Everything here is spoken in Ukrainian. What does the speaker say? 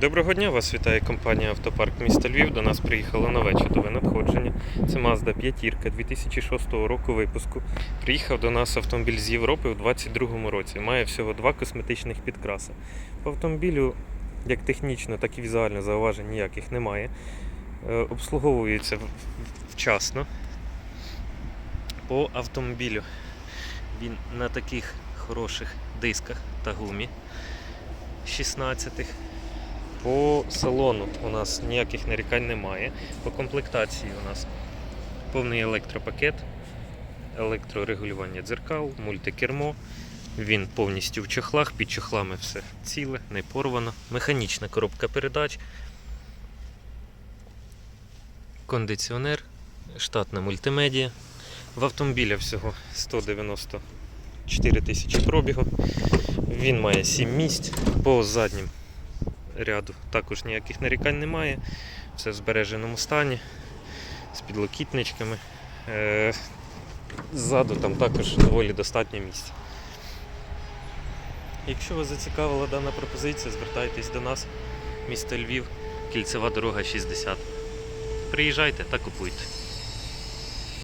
Доброго дня, вас вітає компанія Автопарк міста Львів. До нас приїхало нове чудове надходження. Це Mazda 5 2006 року випуску. Приїхав до нас автомобіль з Європи у 2022 році. Має всього два косметичних підкраси. По автомобілю, як технічно, так і візуально зауважень ніяких немає. Е, Обслуговується вчасно. По автомобілю він на таких хороших дисках та гумі 16-х. По салону у нас ніяких нарікань немає. По комплектації у нас повний електропакет, електрорегулювання дзеркал, мультикермо. Він повністю в чохлах, під чохлами все ціле, не порвано. Механічна коробка передач, кондиціонер, штатна мультимедіа. В автомобіля всього 194 тисячі пробігу. Він має 7 місць по заднім ряду також ніяких нарікань немає. Все в збереженому стані, з підлокітничками. Е, Ззаду там також доволі достатньо місця. Якщо вас зацікавила дана пропозиція, звертайтесь до нас, місто Львів, кільцева дорога 60. Приїжджайте та купуйте.